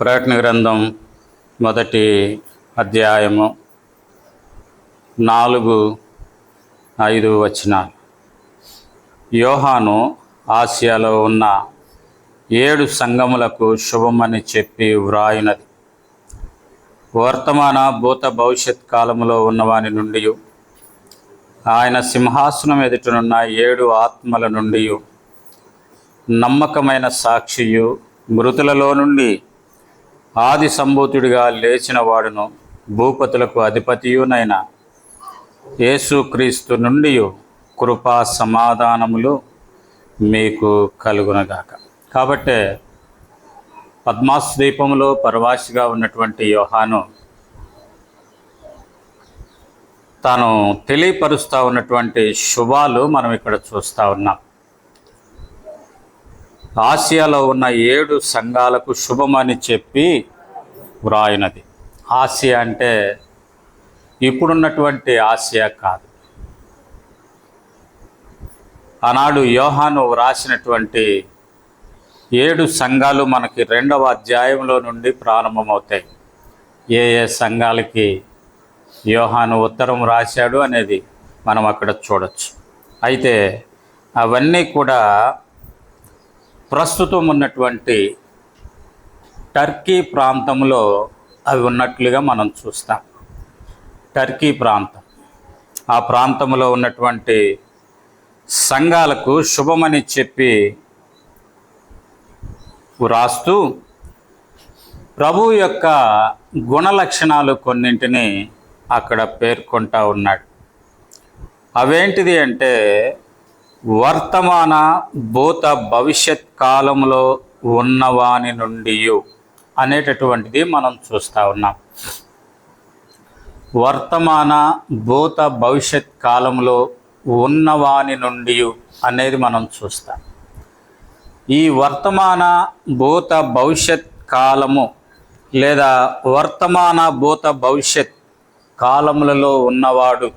ప్రకటన గ్రంథం మొదటి అధ్యాయము నాలుగు ఐదు వచనాలు. యోహాను ఆసియాలో ఉన్న ఏడు సంఘములకు శుభమని చెప్పి వ్రాయినది. వర్తమాన భూత భవిష్యత్ కాలములో ఉన్నవాని నుండి ఆయన సింహాసనం ఎదుటనున్న ఏడు ఆత్మల నుండి నమ్మకమైన సాక్షియు మృతులలో నుండి ఆది సంభూతుడిగా లేచిన వాడును భూపతులకు అధిపతియునైన యేసుక్రీస్తు నుండి కృపా సమాధానములు మీకు కలుగునగాక. కాబట్టే పద్మాస్ పరవాసిగా ఉన్నటువంటి యోహాను తాను తెలియపరుస్తూ ఉన్నటువంటి శుభాలు మనం ఇక్కడ చూస్తూ ఉన్నాం. ఆసియాలో ఉన్న ఏడు సంఘాలకు శుభమని చెప్పి వ్రాయినది. ఆసియా అంటే ఇప్పుడున్నటువంటి ఆసియా కాదు. ఆనాడు యోహాను వ్రాసినటువంటి ఏడు సంఘాలు మనకి రెండవ అధ్యాయంలో నుండి ప్రారంభమవుతాయి. ఏ ఏ సంఘాలకి యోహాను ఉత్తరం రాశాడు అనేది మనం అక్కడ చూడొచ్చు. అయితే అవన్నీ కూడా ప్రస్తుతం ఉన్నటువంటి టర్కీ ప్రాంతంలో అవి ఉన్నట్లుగా మనం చూస్తాం. టర్కీ ప్రాంతం. ఆ ప్రాంతంలో ఉన్నటువంటి సంఘాలకు శుభమని చెప్పి వ్రాస్తూ ప్రభు యొక్క గుణ లక్షణాలు కొన్నింటిని అక్కడ పేర్కొంటా ఉన్నాడు. అవేంటిది అంటే వర్తమాన భూత భవిష్యత్ కాలంలో ఉన్నవాని నుండి అనేటటువంటిది మనం చూస్తూ ఉన్నాం. వర్తమాన భూత భవిష్యత్ కాలంలో ఉన్నవాని నుండి అనేది మనం చూస్తాం. ఈ వర్తమాన భూత భవిష్యత్ కాలము లేదా వర్తమాన భూత భవిష్యత్ కాలములలో ఉన్నవాడు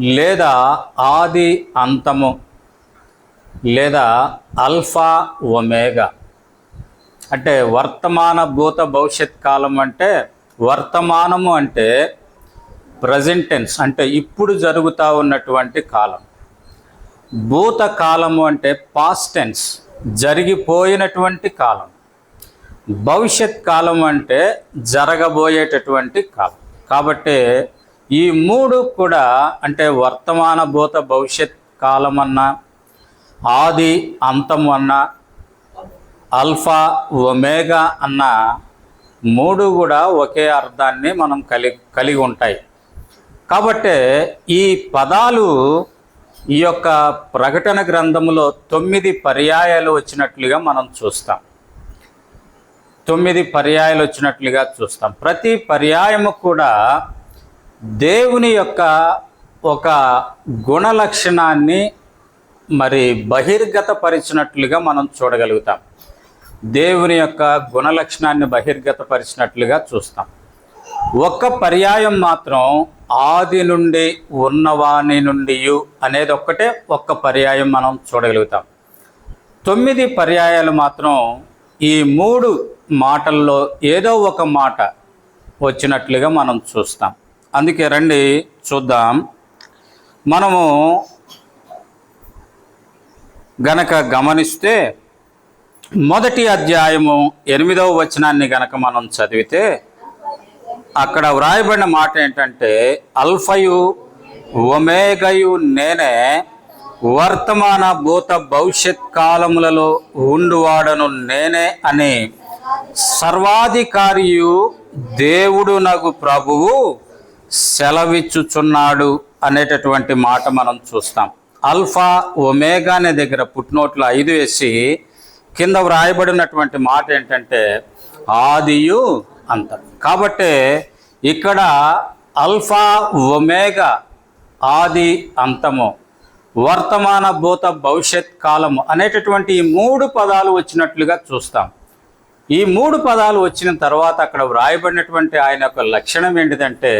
లేదా ఆది అంతము లేదా అల్ఫా ఒమేగా. అంటే వర్తమాన భూత భవిష్యత్ కాలం అంటే వర్తమానము అంటే ప్రజెంటెన్స్ అంటే ఇప్పుడు జరుగుతూ ఉన్నటువంటి కాలం. భూత కాలము అంటే పాస్టెన్స్ జరిగిపోయినటువంటి కాలం. భవిష్యత్ కాలం అంటే జరగబోయేటటువంటి కాలం. కాబట్టి ఈ మూడు కూడా అంటే వర్తమాన భూత భవిష్యత్ కాలం అన్నా ఆది అంతం అన్నా అల్ఫా ఒమేగా అన్న మూడు కూడా ఒకే అర్థాన్ని మనం కలిగి కలిగి ఉంటాయి. కాబట్టి ఈ పదాలు ఈ యొక్క ప్రకటన గ్రంథములో తొమ్మిది పర్యాయాలు వచ్చినట్లుగా మనం చూస్తాం. తొమ్మిది పర్యాయాలు వచ్చినట్లుగా చూస్తాం. ప్రతి పర్యాయము కూడా దేవుని యొక్క ఒక గుణ లక్షణాన్ని మరి బహిర్గతపరిచినట్లుగా మనం చూడగలుగుతాం. దేవుని యొక్క గుణ లక్షణాన్ని బహిర్గతపరిచినట్లుగా చూస్తాం. ఒక్క పర్యాయం మాత్రం ఆది నుండి ఉన్నవాని నుండి అనేది ఒక్కటే ఒక్క పర్యాయం మనం చూడగలుగుతాం. తొమ్మిది పర్యాయాలు మాత్రం ఈ మూడు మాటల్లో ఏదో ఒక మాట వచ్చినట్లుగా మనం చూస్తాం. అందుకే రండి చూద్దాం. మనము గనక గమనిస్తే మొదటి అధ్యాయము ఎనిమిదవ వచనాన్ని గనక మనం చదివితే అక్కడ వ్రాయబడిన మాట ఏంటంటే అల్ఫయు ఒమేగయు నేనే వర్తమాన భూత భవిష్యత్ కాలములలో ఉండువాడను నేనే అని సర్వాధికారియు దేవుడు నగు ప్రభువు సెలవిచ్చుచున్నాడు అనేటటువంటి మాట మనం చూస్తాం. అల్ఫా ఒమేగా అనే దగ్గర పుట్టినోట్లు ఐదు వేసి కింద వ్రాయబడినటువంటి మాట ఏంటంటే ఆదియు అంత. కాబట్టి ఇక్కడ అల్ఫా ఒమేగా ఆది అంతము వర్తమాన భూత భవిష్యత్ కాలము అనేటటువంటి ఈ మూడు పదాలు వచ్చినట్లుగా చూస్తాం. ఈ మూడు పదాలు వచ్చిన తర్వాత అక్కడ వ్రాయబడినటువంటి ఆయన యొక్క లక్షణం ఏంటిదంటే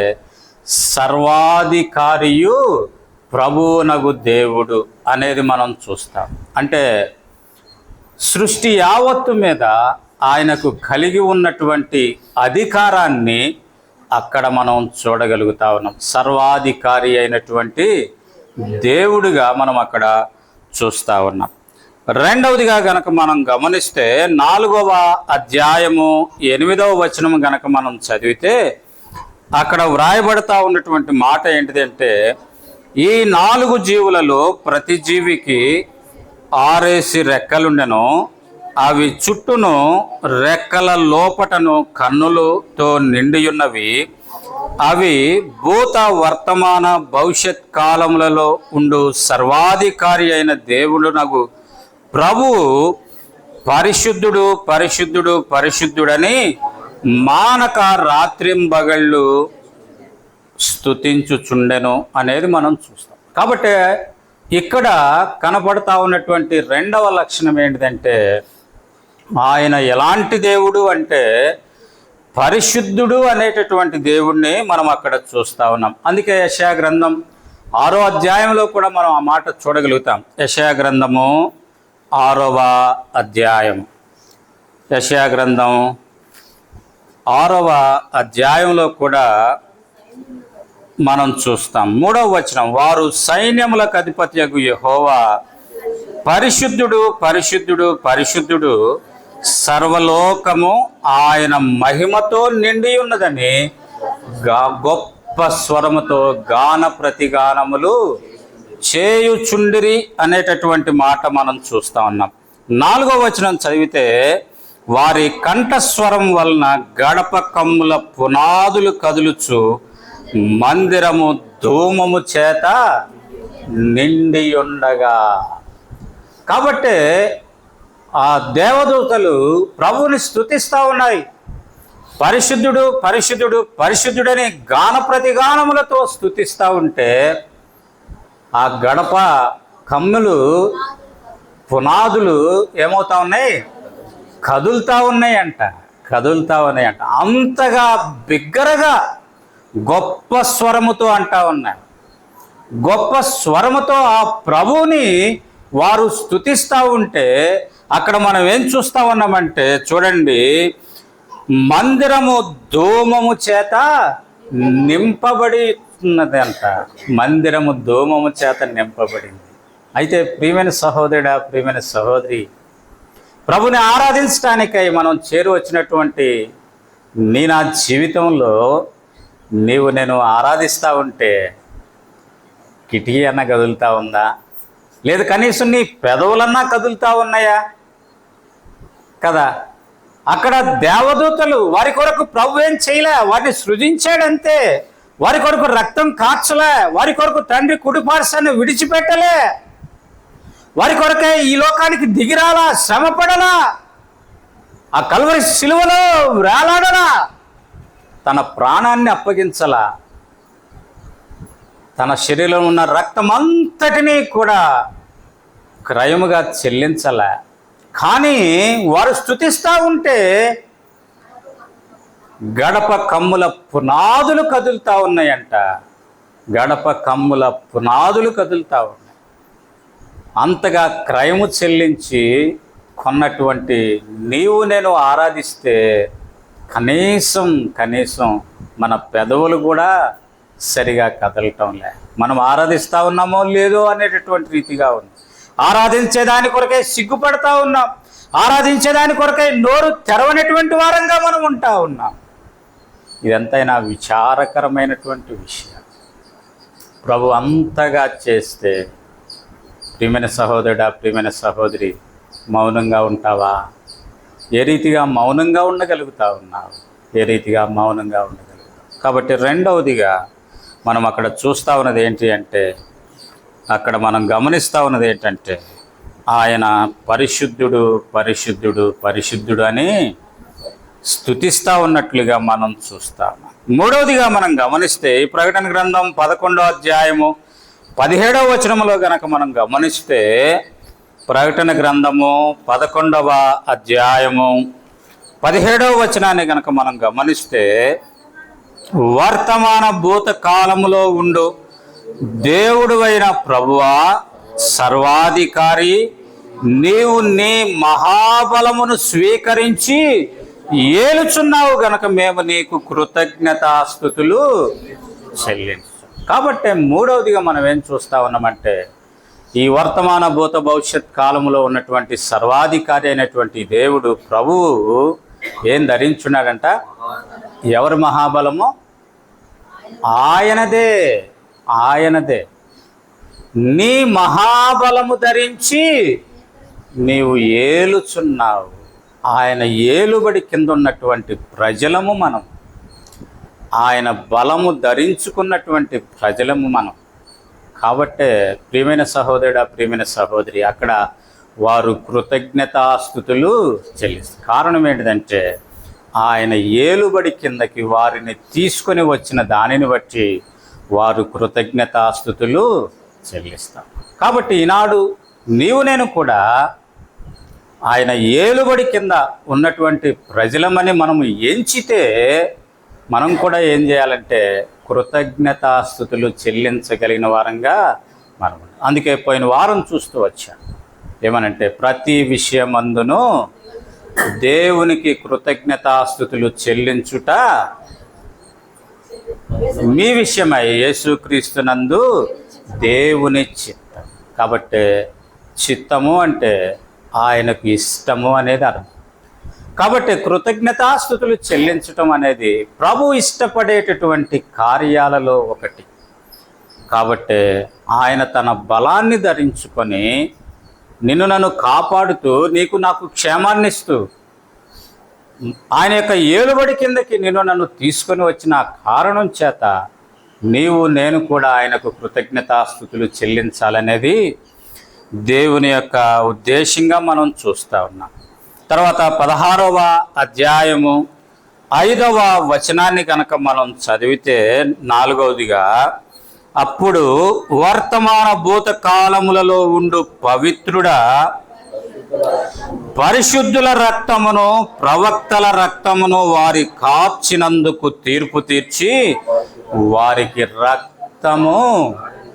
సర్వాధికారియు ప్రభువునగు దేవుడు అనేది మనం చూస్తాం. అంటే సృష్టి యావత్తు మీద ఆయనకు కలిగి ఉన్నటువంటి అధికారాన్ని అక్కడ మనం చూడగలుగుతా ఉన్నాం. సర్వాధికారి అయినటువంటి దేవుడిగా మనం అక్కడ చూస్తూ ఉన్నాం. రెండవదిగా గనక మనం గమనిస్తే నాలుగవ అధ్యాయము ఎనిమిదవ వచనం గనక మనం చదివితే అక్కడ వ్రాయబడతా ఉన్నటువంటి మాట ఏంటిదంటే ఈ నాలుగు జీవులలో ప్రతి జీవికి ఆరేసి రెక్కలుండెను అవి చుట్టూను రెక్కల లోపటను కన్నులతో నిండియున్నవి. అవి భూత వర్తమాన భవిష్యత్ కాలములలో ఉండు సర్వాధికారి అయిన దేవుడు నగు. ప్రభువు పరిశుద్ధుడు పరిశుద్ధుడు పరిశుద్ధుడని మానక రాత్రింబగళ్ళు స్తుతించుచుండెను అనేది మనం చూస్తాం. కాబట్టి ఇక్కడ కనపడతా ఉన్నటువంటి రెండవ లక్షణం ఏంటిదంటే ఆయన ఎలాంటి దేవుడు అంటే పరిశుద్ధుడు అనేటటువంటి దేవుణ్ణి మనం అక్కడ చూస్తా ఉన్నాం. అందుకే యశా గ్రంథం ఆరో అధ్యాయంలో కూడా మనం ఆ మాట చూడగలుగుతాం. యశా గ్రంథము ఆరవ అధ్యాయం. యశా గ్రంథం ఆరవ అధ్యాయంలో కూడా మనం చూస్తాం. మూడవ వచనం వారు సైన్యములకు అధిపత్యగు యహోవా. పరిశుద్ధుడు పరిశుద్ధుడు పరిశుద్ధుడు సర్వలోకము ఆయన మహిమతో నిండి ఉన్నదని గా- గొప్ప స్వరముతో గాన ప్రతిగానములు చేయుచుండిరి అనేటటువంటి మాట మనం చూస్తా ఉన్నాం. నాలుగో వచనం చదివితే వారి కంఠస్వరం వలన గడప కమ్ముల పునాదులు కదులుచు మందిరము ధూమము చేత నిండి ఉండగా కాబట్టి ఆ దేవదూతలు ప్రభువుని స్తుతిస్తూ ఉన్నాయి. పరిశుద్ధుడు పరిశుద్ధుడు పరిశుద్ధుడని గాన ప్రతిగానములతో స్తుతిస్తూ ఉంటే ఆ గడప కమ్ములు పునాదులు ఏమవుతా ఉన్నాయి? కదులుతా ఉన్నాయంట కదులుతా ఉన్నాయంట. అంతగా బిగ్గరగా గొప్ప స్వరముతో అంటా ఉన్నారు. గొప్ప స్వరముతో ఆ ప్రభువుని వారు స్తుతిస్తూ ఉంటే అక్కడ మనం ఏం చూస్తా ఉన్నామంటే చూడండి మందిరము ధూమము చేత నింపబడి ఉన్నది అంట మందిరము ధూమము చేత నింపబడింది. అయితే ప్రియమైన సహోదరుడా ప్రియమైన సహోదరి ప్రభుని ఆరాధించడానికై మనం చేరు వచ్చినటువంటి నీ నా జీవితంలో నీవు నేను ఆరాధిస్తూ ఉంటే కిటికీ అన్న కదులుతూ ఉందా? లేదు కనీసం నీ పెదవులన్నా కదులుతూ ఉన్నాయా? కదా? అక్కడ దేవదూతలు వారి కొరకు ప్రభు ఏం చేయలే? వారిని సృజించాడంతే. వారి కొరకు రక్తం కార్చలే. వారి కొరకు తండ్రి కుడిపార్శాన్ని విడిచిపెట్టలే. వారి కొరకే ఈ లోకానికి దిగిరాలా శ్రమపడలా? ఆ కలువరి శిలువలో వేలాడలా? తన ప్రాణాన్ని అప్పగించలా? తన శరీరంలో ఉన్న రక్తం అంతటినీ కూడా క్రయముగా చెల్లించలే? కానీ వారు స్థుతిస్తూ ఉంటే గడప కమ్ముల పునాదులు కదులుతా ఉన్నాయంట. గడప కమ్ముల పునాదులు కదులుతా ఉన్నాయి అంతగా క్రయము చెల్లించి కొన్నటువంటి నీవు నేను ఆరాధిస్తే కనీసం కనీసం మన పెదవులు కూడా సరిగా కదలటంలే. మనం ఆరాధిస్తూ ఉన్నామో లేదో అనేటటువంటి రీతిగా ఉంది. ఆరాధించేదాని కొరకే సిగ్గుపడతా ఉన్నాం. ఆరాధించేదాని కొరకై నోరు తెరవనటువంటి వారంగా మనం ఉంటా ఉన్నాం. ఇదంతైనా విచారకరమైనటువంటి విషయం. ప్రభు అంతగా చేస్తే ప్రియమైన సహోదరుడా ప్రియమైన సహోదరి మౌనంగా ఉంటావా? ఏ రీతిగా మౌనంగా ఉండగలుగుతా ఉన్నావు? ఏ రీతిగా మౌనంగా ఉండగలుగుతావు? కాబట్టి రెండవదిగా మనం అక్కడ చూస్తూ ఉన్నది ఏంటి అంటే అక్కడ మనం గమనిస్తూ ఉన్నది ఏంటంటే ఆయన పరిశుద్ధుడు పరిశుద్ధుడు పరిశుద్ధుడు అని స్థుతిస్తూ ఉన్నట్లుగా మనం చూస్తాము మూడవదిగా మనం గమనిస్తే ఈ ప్రకటన గ్రంథం పదకొండో అధ్యాయము పదిహేడవ వచనములో గనక మనం గమనిస్తే ప్రకటన గ్రంథము పదకొండవ అధ్యాయము పదిహేడవ వచనాన్ని గనక మనం గమనిస్తే వర్తమాన భూత కాలములో ఉండు. దేవుడు అయిన ప్రభువా సర్వాధికారి నీవు నీ మహాబలమును స్వీకరించి ఏలుచున్నావు గనక మేము నీకు కృతజ్ఞతాస్థుతులు చెల్లించు కాబట్టి మూడవదిగా మనం ఏం చూస్తా ఉన్నామంటే ఈ వర్తమాన భూత భవిష్యత్ కాలంలో ఉన్నటువంటి సర్వాధికారి అయినటువంటి దేవుడు ప్రభువు ఏం ధరించున్నాడంట? ఎవరి మహాబలము? ఆయనదే ఆయనదే. నీ మహాబలము ధరించి నీవు ఏలుచున్నావు. ఆయన ఏలుబడి కింద ఉన్నటువంటి ప్రజలము మనం. ఆయన బలము ధరించుకున్నటువంటి ప్రజలము మనం. కాబట్టే ప్రియమైన సహోదరుడా ప్రియమైన సహోదరి అక్కడ వారు కృతజ్ఞతాస్థుతులు చెల్లిస్తారు. కారణం ఏంటిదంటే ఆయన ఏలుబడి కిందకి వారిని తీసుకొని వచ్చిన దానిని బట్టి వారు కృతజ్ఞతాస్థుతులు చెల్లిస్తారు. కాబట్టి ఈనాడు నీవు నేను కూడా ఆయన ఏలుబడి కింద ఉన్నటువంటి ప్రజలమని మనము ఎంచితే మనం కూడా ఏం చేయాలంటే కృతజ్ఞతాస్థుతులు చెల్లించగలిగిన వారంగా మనం అందుకే పోయిన వారం చూస్తూ వచ్చాను. ఏమనంటే ప్రతి విషయమందును దేవునికి కృతజ్ఞతాస్థుతులు చెల్లించుట మీ విషయమై యేసుక్రీస్తునందు దేవుని చిత్తం. కాబట్టి చిత్తము అంటే ఆయనకు ఇష్టము అనేది అర్థం. కాబట్టి కృతజ్ఞతాస్థుతులు చెల్లించటం అనేది ప్రభు ఇష్టపడేటటువంటి కార్యాలలో ఒకటి. కాబట్టి ఆయన తన బలాన్ని ధరించుకొని నిన్ను నన్ను కాపాడుతూ నీకు నాకు క్షేమాన్ని ఇస్తూ ఆయన యొక్క ఏలుబడి కిందకి నిన్ను నన్ను తీసుకొని వచ్చిన కారణం చేత నీవు నేను కూడా ఆయనకు కృతజ్ఞతాస్థుతులు చెల్లించాలనేది దేవుని యొక్క ఉద్దేశంగా మనం చూస్తూ ఉన్నాం. తర్వాత పదహారవ అధ్యాయము ఐదవ వచనాన్ని కనుక మనం చదివితే నాలుగవదిగా అప్పుడు వర్తమాన భూత కాలములలో ఉండు పవిత్రుడా పరిశుద్ధుల రక్తమును ప్రవక్తల రక్తమును వారి కాచినందుకు తీర్పు తీర్చి వారికి రక్తము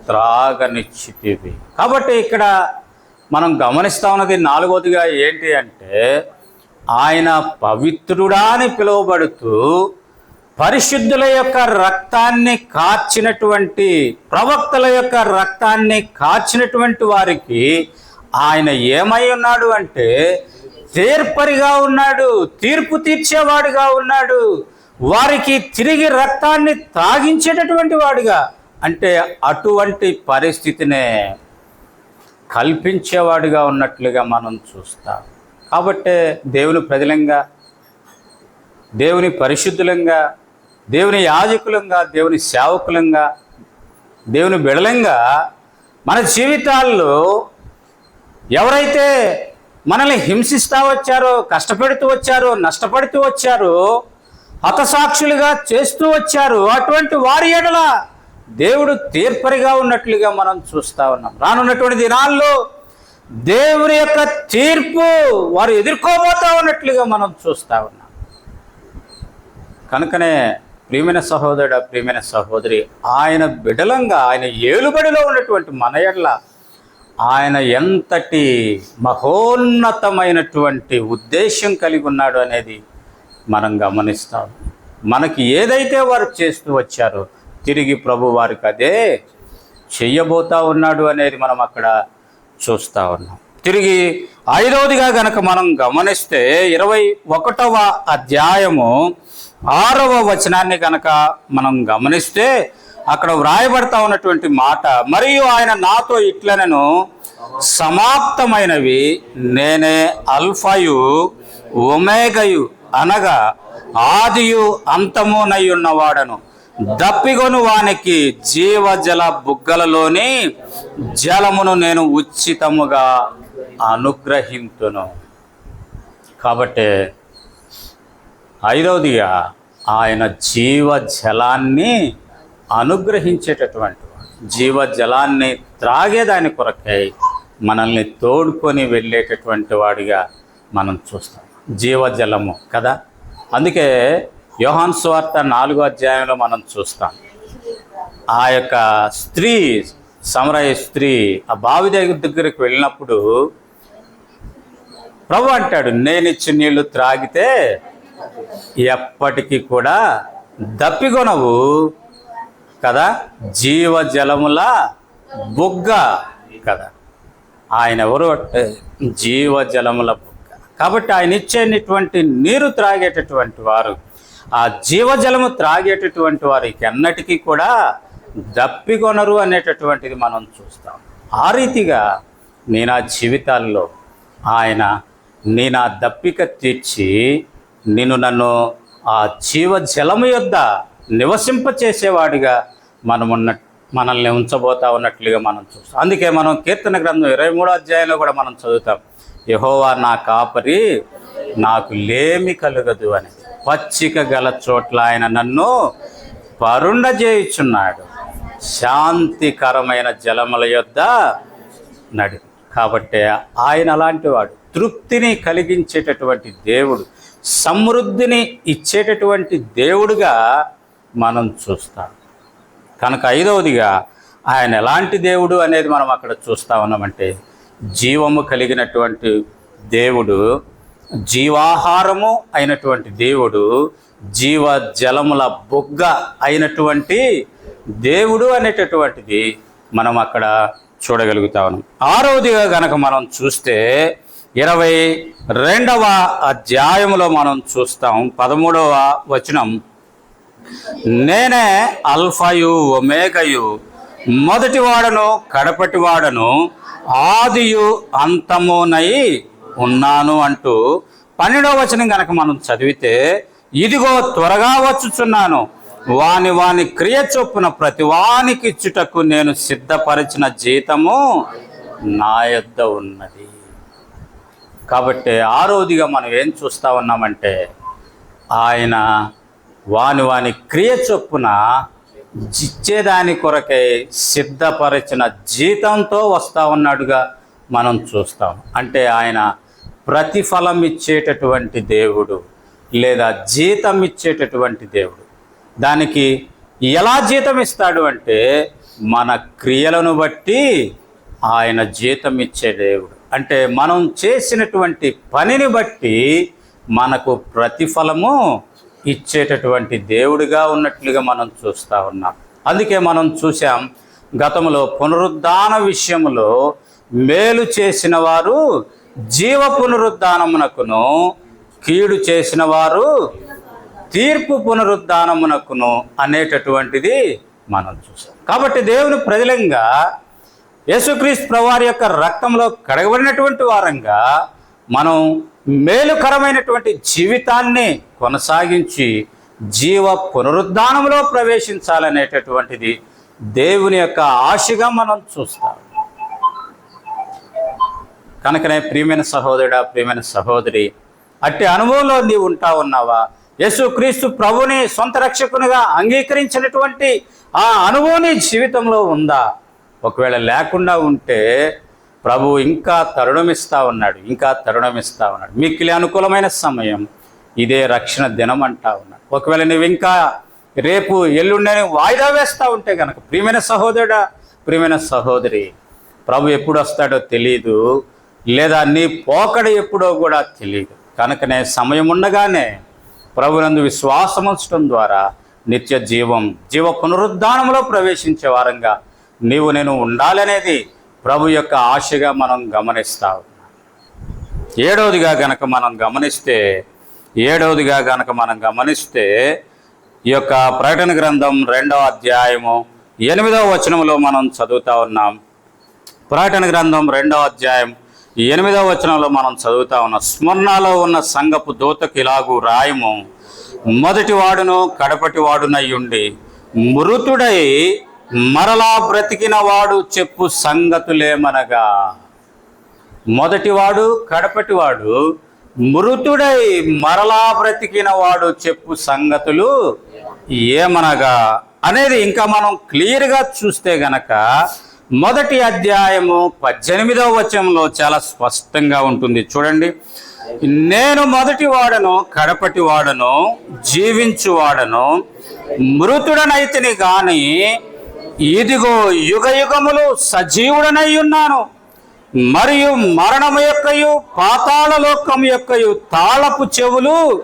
త్రాగనిచ్చితివి. కాబట్టి ఇక్కడ మనం గమనిస్తా ఉన్నది నాలుగవదిగా ఏంటి అంటే ఆయన పవిత్రుడా అని పిలువబడుతూ పరిశుద్ధుల యొక్క రక్తాన్ని కార్చినటువంటి ప్రవక్తల యొక్క రక్తాన్ని కార్చినటువంటి వారికి ఆయన ఏమై ఉన్నాడు అంటే తీర్పరిగా ఉన్నాడు తీర్పు తీర్చేవాడుగా ఉన్నాడు. వారికి తిరిగి రక్తాన్ని తాగించేటటువంటి వాడుగా. అంటే అటువంటి పరిస్థితినే కల్పించేవాడుగా ఉన్నట్లుగా మనం చూస్తాం. కాబట్టే దేవుని ప్రజలంగా దేవుని పరిశుద్ధులంగా దేవుని యాజకులంగా దేవుని సేవకులంగా దేవుని బిడలంగా మన జీవితాల్లో ఎవరైతే మనల్ని హింసిస్తూ వచ్చారో కష్టపెడుతూ వచ్చారో నష్టపడుతూ వచ్చారో హతసాక్షులుగా చేస్తూ వచ్చారు అటువంటి వారి ఎడల దేవుడు తీర్పరిగా ఉన్నట్లుగా మనం చూస్తా ఉన్నాం. రానున్నటువంటి దినాల్లో దేవుని యొక్క తీర్పు వారు ఎదుర్కోబోతా ఉన్నట్లుగా మనం చూస్తా ఉన్నాం. కనుకనే ప్రియమైన సహోదరుడు ప్రియమైన సహోదరి ఆయన బిడలంగా ఆయన ఏలుబడిలో ఉన్నటువంటి మన ఎడల ఆయన ఎంతటి మహోన్నతమైనటువంటి ఉద్దేశం కలిగి ఉన్నాడు అనేది మనం గమనిస్తాం. మనకి ఏదైతే వారు చేస్తూ వచ్చారో తిరిగి ప్రభు వారికి అదే చెయ్యబోతా ఉన్నాడు అనేది మనం అక్కడ చూస్తూ ఉన్నాం. తిరిగి ఐదవదిగా గనక మనం గమనిస్తే ఇరవై ఒకటవ అధ్యాయము ఆరవ వచనాన్ని గనక మనం గమనిస్తే అక్కడ వ్రాయబడతా ఉన్నటువంటి మాట మరియు ఆయన నాతో ఇట్లనను సమాప్తమైనవి నేనే అల్ఫయు ఒమేగయు అనగా ఆదియు అంతమునై ఉన్నవాడను. దప్పిగొను వానికి జీవజల బుగ్గలలోని జలమును నేను ఉచితముగా అనుగ్రహింతును. కాబట్టి ఐదవదిగా ఆయన జీవ జలాన్ని అనుగ్రహించేటటువంటి వాడు. జీవ జలాన్ని త్రాగేదాని కొరకై మనల్ని తోడుకొని వెళ్ళేటటువంటి వాడిగా మనం చూస్తాం. జీవజలము కదా? అందుకే యోహాన్ స్వార్త నాలుగో అధ్యాయంలో మనం చూస్తాం. ఆ యొక్క స్త్రీ సమరయ స్త్రీ ఆ బావి దగ్గర దగ్గరికి వెళ్ళినప్పుడు ప్రభు అంటాడు నేనిచ్చి నీళ్ళు త్రాగితే ఎప్పటికీ కూడా దప్పిగొనవు కదా? జీవ జలముల బుగ్గ కదా? ఆయన ఎవరు? జీవజలముల జీవ జలముల బుగ్గ. కాబట్టి ఆయన ఇచ్చేటటువంటి నీరు త్రాగేటటువంటి వారు ఆ జీవజలము త్రాగేటటువంటి వారికి అన్నటికీ కూడా దప్పికొనరు అనేటటువంటిది మనం చూస్తాం. ఆ రీతిగా నేను ఆ జీవితాల్లో ఆయన నేను ఆ దప్పిక తీర్చి నేను నన్ను ఆ జీవజలము యొద్ద నివసింపచేసేవాడిగా మనం ఉన్న మనల్ని ఉంచబోతా ఉన్నట్లుగా మనం చూస్తాం. అందుకే మనం కీర్తన గ్రంథం ఇరవై మూడో అధ్యాయంలో కూడా మనం చదువుతాం. యహోవా నా కాపరి నాకు లేమి కలుగదు అని. పచ్చిక గల చోట్ల ఆయన నన్ను పరుండజేయుచున్నాడు. శాంతికరమైన జలముల యొద్ద నడి. కాబట్టి ఆయన అలాంటి వాడు. తృప్తిని కలిగించేటటువంటి దేవుడు సమృద్ధిని ఇచ్చేటటువంటి దేవుడుగా మనం చూస్తాం. కనుక ఐదవదిగా ఆయన ఎలాంటి దేవుడు అనేది మనం అక్కడ చూస్తా ఉన్నామంటే జీవము కలిగినటువంటి దేవుడు జీవాహారము అయినటువంటి దేవుడు జీవ జలముల బొగ్గ అయినటువంటి దేవుడు అనేటటువంటిది మనం అక్కడ చూడగలుగుతా ఉన్నాం. ఆరవదిగా గనక మనం చూస్తే ఇరవై రెండవ అధ్యాయములో మనం చూస్తాం. పదమూడవ వచనం నేనే అల్ఫయు ఒమేగయు మొదటి వాడను కడపటి వాడను ఆదియు అంతమునై ఉన్నాను అంటూ పన్నెండవ వచనం గనక మనం చదివితే ఇదిగో త్వరగా వచ్చుచున్నాను. వాని వాని క్రియ చొప్పున ప్రతి వానికి ఇచ్చుటకు నేను సిద్ధపరిచిన జీతము నా యొద్ద ఉన్నది. కాబట్టి ఆ రోజుగా మనం ఏం చూస్తా ఉన్నామంటే ఆయన వాని వాని క్రియ చొప్పున ఇచ్చేదాని కొరకై సిద్ధపరిచిన జీతంతో వస్తా ఉన్నాడుగా మనం చూస్తాం. అంటే ఆయన ప్రతిఫలం ఇచ్చేటటువంటి దేవుడు లేదా జీతం ఇచ్చేటటువంటి దేవుడు. దానికి ఎలా జీతం ఇస్తాడు అంటే మన క్రియలను బట్టి ఆయన జీతం ఇచ్చే దేవుడు. అంటే మనం చేసినటువంటి పనిని బట్టి మనకు ప్రతిఫలము ఇచ్చేటటువంటి దేవుడిగా ఉన్నట్లుగా మనం చూస్తూ ఉన్నాం. అందుకే మనం చూసాం గతంలో పునరుద్ధాన విషయంలో మేలు చేసిన వారు జీవ పునరుద్ధానమునకును కీడు చేసిన వారు తీర్పు పునరుద్ధానమునకును అనేటటువంటిది మనం చూసాం కాబట్టి దేవుని ప్రజలంగా యేసుక్రీస్తు ప్రవారి యొక్క రక్తంలో కడగబడినటువంటి వారంగా మనం మేలుకరమైనటువంటి జీవితాన్ని కొనసాగించి జీవ పునరుద్ధానంలో ప్రవేశించాలనేటటువంటిది దేవుని యొక్క ఆశగా మనం చూస్తాం. కనుకనే ప్రియమైన సహోదరుడా ప్రియమైన సహోదరి అట్టి అనుభవంలో నీవు ఉంటా ఉన్నావా? యేసు క్రీస్తు ప్రభుని సొంత రక్షకునిగా అంగీకరించినటువంటి ఆ అనుభవం నీ జీవితంలో ఉందా? ఒకవేళ లేకుండా ఉంటే ప్రభు ఇంకా తరుణమిస్తా ఉన్నాడు ఇంకా తరుణమిస్తా ఉన్నాడు. మీకు అనుకూలమైన సమయం ఇదే రక్షణ దినం అంటా ఉన్నాడు. ఒకవేళ నువ్వు ఇంకా రేపు ఎల్లుండని వాయిదా వేస్తూ ఉంటే కనుక ప్రియమైన సహోదరుడా ప్రియమైన సహోదరి ప్రభు ఎప్పుడు వస్తాడో తెలియదు లేదా నీ పోకడ ఎప్పుడో కూడా తెలియదు. కనుకనే సమయం ఉండగానే ప్రభునందు విశ్వాసం ఉంచడం ద్వారా నిత్య జీవం జీవ పునరుద్ధానంలో ప్రవేశించే వారంగా నీవు నేను ఉండాలనేది ప్రభు యొక్క ఆశగా మనం గమనిస్తా ఉన్నాం. ఏడవదిగా గనక మనం గమనిస్తే ఏడవదిగా గనక మనం గమనిస్తే ఈ యొక్క ప్రకటన గ్రంథం రెండవ అధ్యాయము ఎనిమిదవ వచనంలో మనం చదువుతా ఉన్నాం. ప్రకటన గ్రంథం రెండవ అధ్యాయం ఎనిమిదవ వచనంలో మనం చదువుతా ఉన్న. స్మరణలో ఉన్న సంగపు దూతకు ఇలాగూ రాయము మొదటి వాడును కడపటి వాడునయ్యుండి మృతుడై మరలా బ్రతికిన వాడు చెప్పు సంగతులేమనగా. మొదటివాడు కడపటివాడు మృతుడై మరలా బ్రతికిన వాడు చెప్పు సంగతులు ఏమనగా. అనేది ఇంకా మనం క్లియర్గా చూస్తే గనక మొదటి అధ్యాయము పద్దెనిమిదవ వచనంలో చాలా స్పష్టంగా ఉంటుంది. చూడండి. నేను మొదటి వాడను కడపటి వాడను జీవించు వాడను మృతుడనైతిని గాని ఇదిగో యుగ యుగములు సజీవుడనై ఉన్నాను. మరియు మరణము యొక్కయు పాతాళ లోకం యొక్కయు తాళపు చెవులు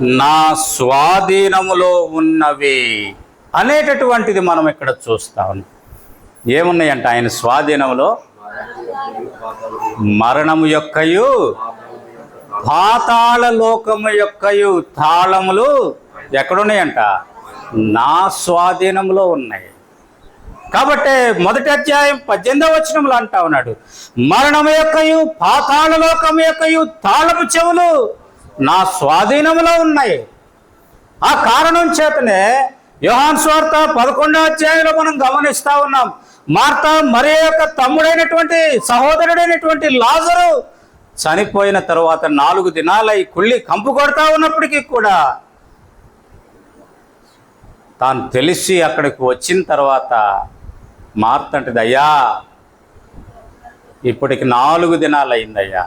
నా స్వాధీనములో ఉన్నవి అనేటటువంటిది మనం ఇక్కడ చూస్తా. ఉన్నాం ఏమున్నాయంట? ఆయన స్వాధీనంలో మరణము యొక్కయు పాతాళ లోకము యొక్కయు తాళములు ఎక్కడున్నాయంట? నా స్వాధీనంలో ఉన్నాయి. కాబట్టి మొదటి అధ్యాయం పద్దెనిమిదవ వచనంలో అంటా ఉన్నాడు మరణము యొక్కయు పాతాళ లోకము యొక్కయు తాళము చెవులు నా స్వాధీనంలో ఉన్నాయి. ఆ కారణం చేతనే యోహాన్ స్వార్థ పదకొండో అధ్యాయంలో మనం గమనిస్తా ఉన్నాం మార్త మరి యొక్క తమ్ముడైనటువంటి సహోదరుడైనటువంటి లాజరు చనిపోయిన తరువాత నాలుగు దినాలై కుళ్ళి కంపు కొడతా ఉన్నప్పటికీ కూడా తాను తెలిసి అక్కడికి వచ్చిన తర్వాత మార్త అంటది అయ్యా ఇప్పటికి నాలుగు దినాలు అయిందయ్యా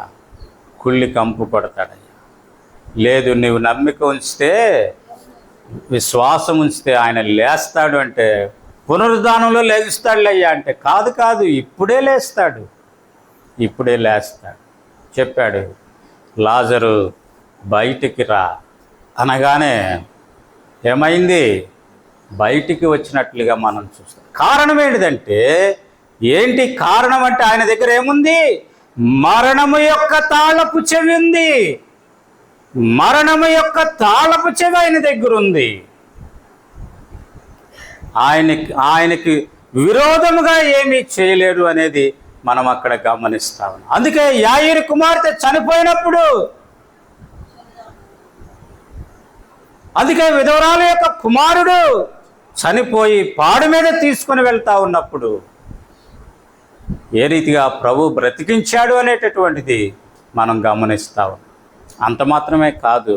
కుళ్ళి కంపు కొడతాడయ్యా. లేదు నీవు నమ్మిక ఉంచితే విశ్వాసం ఉంచితే ఆయన లేస్తాడు అంటే పునరుద్ధానంలో లేస్తాడులయ్యా అంటే కాదు కాదు ఇప్పుడే లేస్తాడు. ఇప్పుడే లేస్తాడు. చెప్పాడు లాజరు బయటికి రా. అనగానే ఏమైంది? బయటికి వచ్చినట్లుగా మనం చూస్తాం. కారణం ఏంటిదంటే ఏంటి కారణం అంటే ఆయన దగ్గర ఏముంది? మరణము యొక్క తాళపు చెవి ఉంది. మరణము యొక్క తాళపు చెవి ఆయన దగ్గర ఉంది. ఆయనకి ఆయనకి విరోధముగా ఏమీ చేయలేరు అనేది మనం అక్కడ గమనిస్తా ఉన్నాం. అందుకే యాయిర్ కుమార్తె చనిపోయినప్పుడు అందుకే విధవరాల యొక్క కుమారుడు చనిపోయి పాడు మీద తీసుకుని వెళ్తా ఉన్నప్పుడు ఏ రీతిగా ప్రభు బ్రతికించాడు అనేటటువంటిది మనం గమనిస్తాం అంత మాత్రమే కాదు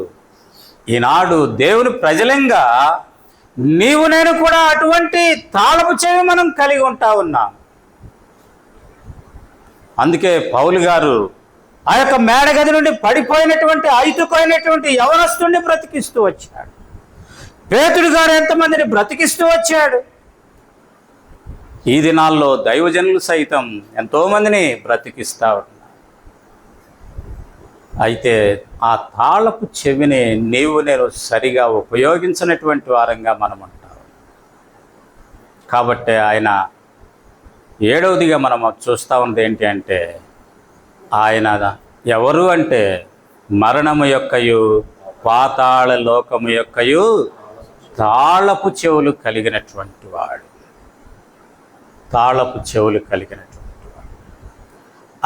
ఈనాడు దేవుని ప్రజలంగా నీవు నేను కూడా అటువంటి తాళపు చెవి మనం కలిగి ఉంటా ఉన్నాం. అందుకే పౌలు గారు ఆ యొక్క మేడగది నుండి పడిపోయినటువంటి ఐతుకోయినటువంటి యవనస్తుని బ్రతికిస్తూ వచ్చాడు. పేతుడు గారు ఎంతమందిని బ్రతికిస్తూ వచ్చాడు? ఈ దినాల్లో దైవజనులు సైతం ఎంతోమందిని బ్రతికిస్తా ఉన్నారు. అయితే ఆ తాళపు చెవిని నీవు నేను సరిగా ఉపయోగించినటువంటి వారంగా మనం ఉంటాం. కాబట్టి ఆయన ఏడవదిగా మనం చూస్తూ ఉంది ఏంటి అంటే ఆయన ఎవరు అంటే మరణము యొక్కయు పాతాళ లోకము యొక్కయు తాళపు చెవులు కలిగినటువంటి వాడు. తాళపు చెవులు కలిగినటువంటి వాడు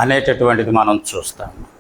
అనేటటువంటిది మనం చూస్తాము.